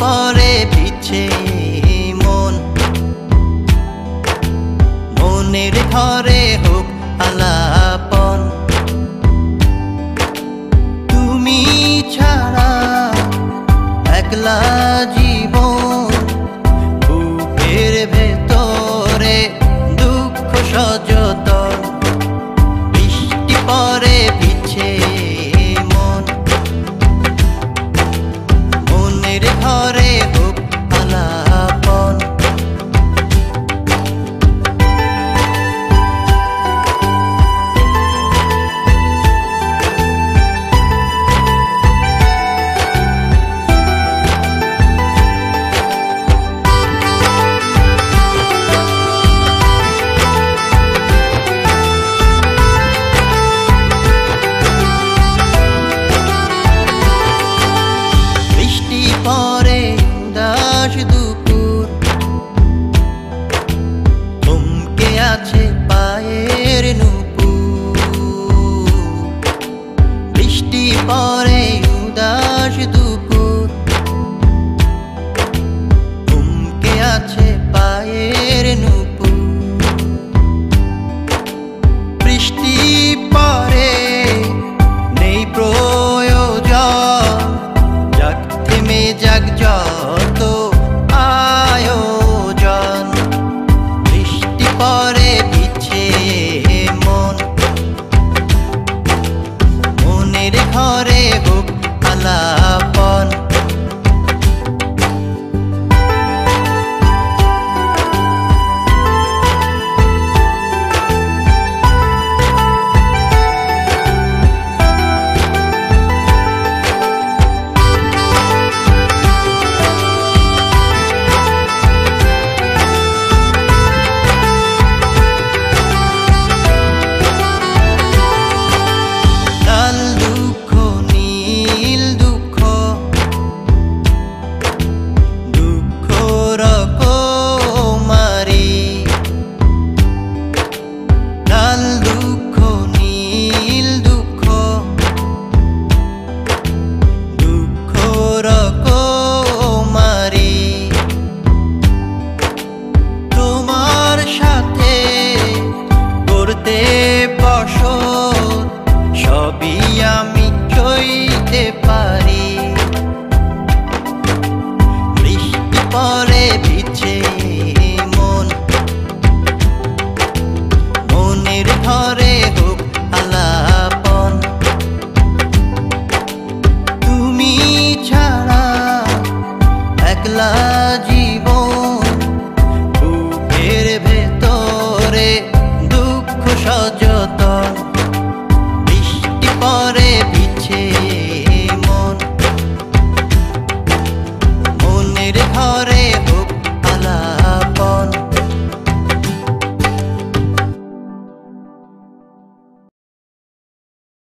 পরে পিছে মন। মনের ঘরে হোক আলাপন। তুমি ছাড়া একলা জীবন, বুকের ভেতরে দুঃখ সজ